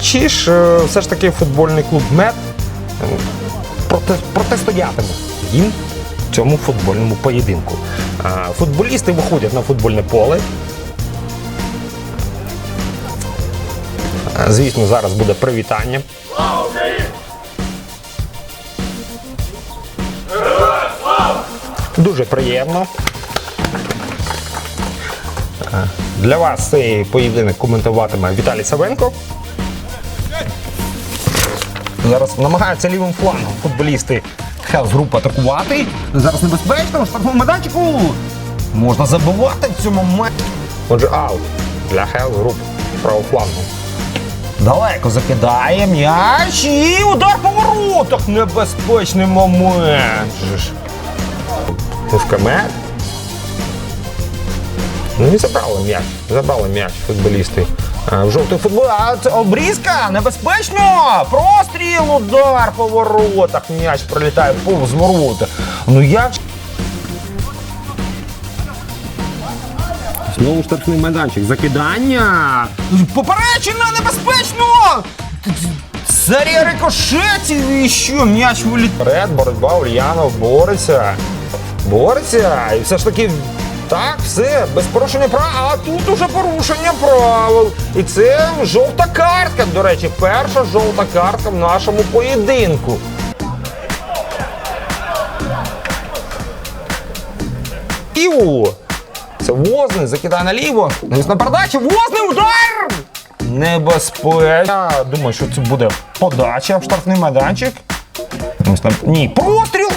Чи ж е, все ж таки футбольний клуб МЕД е, протистоятиме їм в цьому футбольному поєдинку. Футболісти виходять на футбольне поле. Звісно, зараз буде привітання. Дуже приємно. Е, Для вас цей поєдинок коментуватиме Віталій Савенко. Зараз намагаються лівим флангом футболісти Хелс Груп атакувати. Зараз небезпечно, штрафному майданчику. Можна забивати в цьому моменті. Отже, аут для Хелс Груп правого флангу. Далеко закидає м'яч і удар по воротах. Небезпечний момент. Мускамет. Ну і забрали м'яч. Забрали м'яч футболісти. А, В жовтий футбол. А це обрізка! Небезпечно! Простріл, удар по воротах. М'яч пролітає повз ворота. Ну як. Знову штрафний майданчик. Закидання. Поперечина небезпечно! Серія рикошетів і що? М'яч виліт. Вперед, боротьба, Ульянов бореться. Бореться. І все ж таки. Так, все, без порушення прав, а тут уже порушення правил. І це жовта картка. До речі, перша жовта картка в нашому поєдинку. Іу! Це Возний закидає наліво. Навісна передача. Возний удар! Небезпечно. Думаю, що це буде подача в штрафний майданчик. Ні, простріл!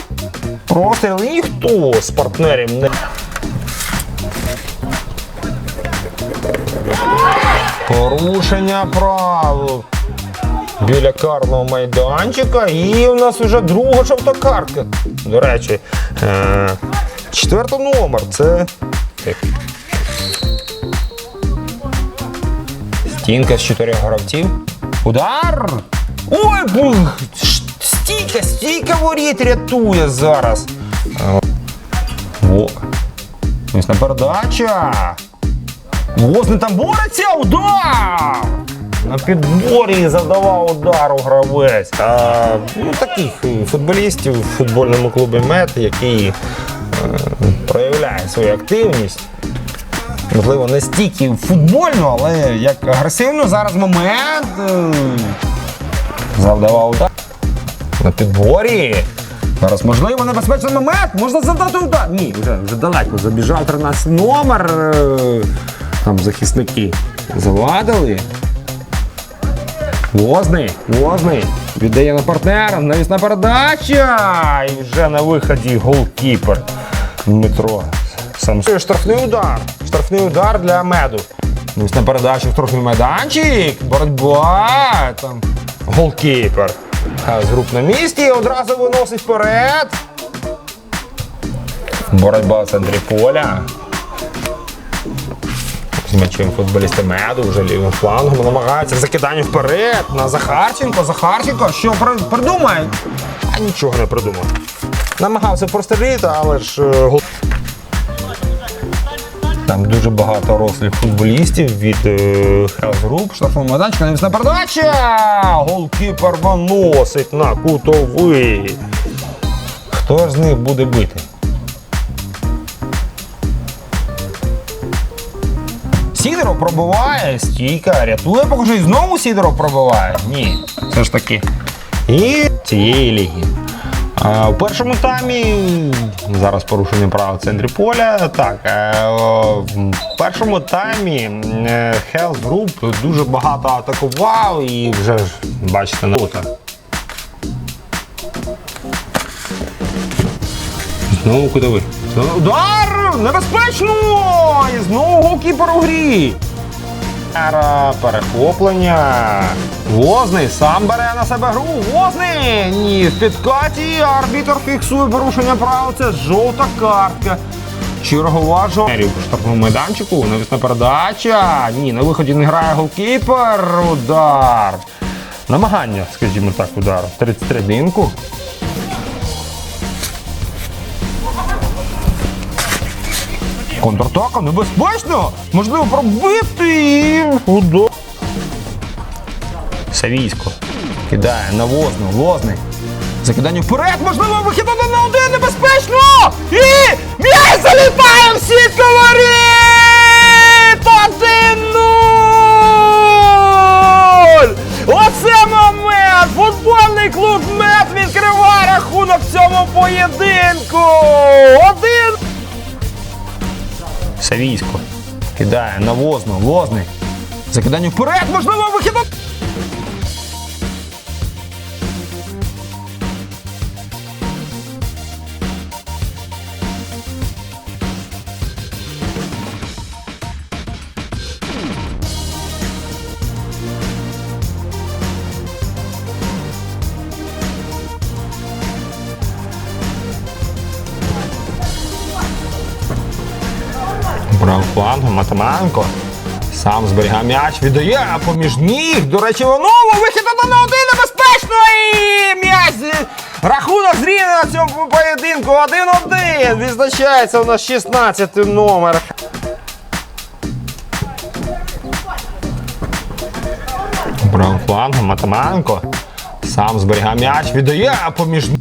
Простріл. І ніхто з партнерів не. Порушення правил. Біля карного майданчика. І у нас вже друга жовта. До речі, е- четвертий номер. Це. Стінка з чотирьох гравців. Удар! Ой, бух! Стійка, стійка воріт рятує зараз. Е, Во. Ось на передача. Возний там бореться, удар! На підборі завдавав удару гравець. А, ну, таких е, футболістів в футбольному клубі МЕТ, який е, проявляє свою активність. Можливо, не стільки футбольно, але як агресивно зараз момент. е, Завдавав удар. На підборі. Зараз можливо небезпечний момент. Можна завдати удар. Ні, вже, вже далеко. Забіжав 13 номер. е, Там захисники завадили. Возний, возний. Віддає на партнера, навісна передача. І вже на виході голкіпер Дмитро. Сам штрафний удар. Штрафний удар для меду. Навісна передача в штрафний майданчик. Боротьба. Там голкіпер. З груп на місці одразу виносить вперед. Боротьба в центрі поля. М'ячем футболісти меду вже лівим флангом намагаються закидання вперед на Захарченко. Захарченко, що придумає? А нічого не придумав. Намагався прострілити, але ж е. Там дуже багато рослих футболістів від Хелс Груп, штрафного майданчика, навісна передача! Голкіпер виносить на кутовий. Хто ж з них буде бити? Сідоров пробиває, стійка, рятує, покажи, і знову Сідоров пробиває. Ні, все ж таки. І цієї ліги. А, у першому таймі зараз порушення права в центрі поля. Так, е, в першому таймі е, Health Group дуже багато атакував і вже ж бачите на. Знову кудовий. Удар! Небезпечно! І знову голкіпер у грі. Перехоплення. Возний сам бере на себе гру. Возний! Ні, в підкаті арбітр фіксує порушення прав. Це жовта картка. Чергова жовта. Штрафному майданчику. Навісна передача. Ні, на виході не грає голкіпер. Удар. Намагання, скажімо так, удару. 33 динку. Контратака небезпечно! Можливо пробити і удар. Савійсько. Кидає на возну, возний. Закидання вперед, можливо, вихід на один небезпечно! І Савійсько. Кидає на возну, возний. Закидання вперед, можливо, вихід один! Матаманко. Сам зберігає м'яч, віддає поміж ніг. До речі, воно вихід один на один небезпечно. І м'яч. Рахунок зрівняно на цьому поєдинку. 1-1. Відзначається у нас 16 номер. Брав фланг, Матаманко. Сам зберігає м'яч, віддає поміж ніг.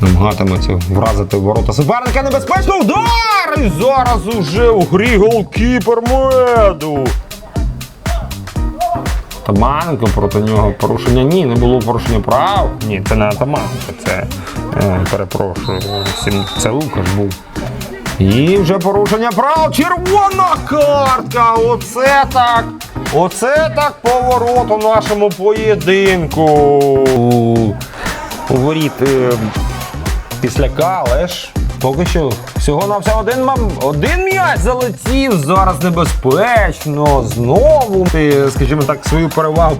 Намагатиметься вразити ворота суперника небезпечно удар! І зараз уже у грі голкіпер меду. Таманко проти нього порушення. Ні, не було порушення прав. Ні, це не Атаманко, це е, перепрошую. Це Лукаш був. І вже порушення прав. Червона картка. Оце так. Оце так поворот у нашому поєдинку. У, у воріт е, післяка, але ж поки що всього на все один мам. Один м'яч залетів. Зараз небезпечно. Знову. Ти, скажімо так, свою перевагу,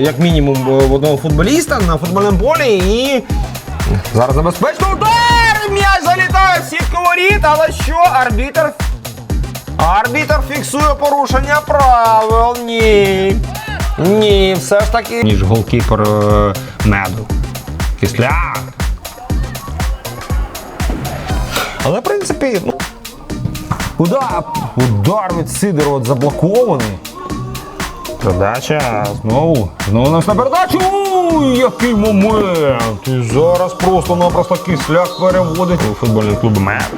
як мінімум, в одного футболіста на футбольному полі і. Зараз небезпечно удар! М'яч залітає в сітку воріт, але що арбітр? Арбітр фіксує порушення правил. Ні. Ні, все ж таки. Ніж голкіпер е, меду. Кисляк. Але в принципі, ну. Удар, удар від Сидорова от заблокований. Передача знову. Знову у нас на передачу. Який момент! І зараз просто-напросто кисляк переводить у футбольний клуб Мер.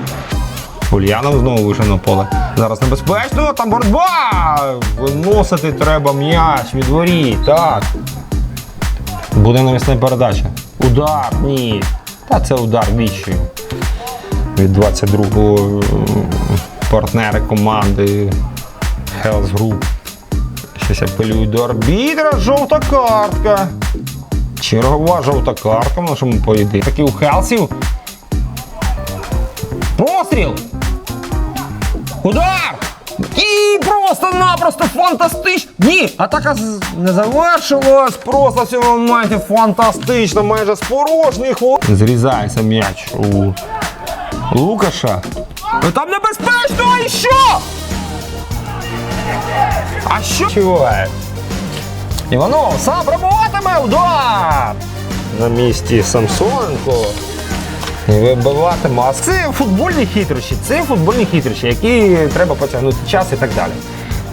Ульянов знову вийшов на поле. Зараз небезпечно, там боротьба! Виносити треба м'яч від воріт, так. Буде навісна передача. Удар, ні. Та це удар вічою. Від 22-го е, партнери команди Health Group. Щось апелюють до арбітра. Жовта картка. Чергова жовта картка в нашому поєдинку. Такі у Хелсів. Постріл! Удар! І просто-напросто фантастично! Ні, атака не завершилась. Просто в цьому моменті фантастично, майже з порожніх. Зрізається м'яч у Лукаша. Ну, Там небезпечно, і що? А що? Чуває? Іванов сам пробуватиме удар! На місці Самсоненко. І маску. Це футбольні хитрощі, це футбольні хитрощі, які треба потягнути час і так далі.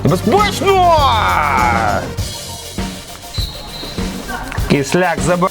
Небезпечно! Кисляк забив.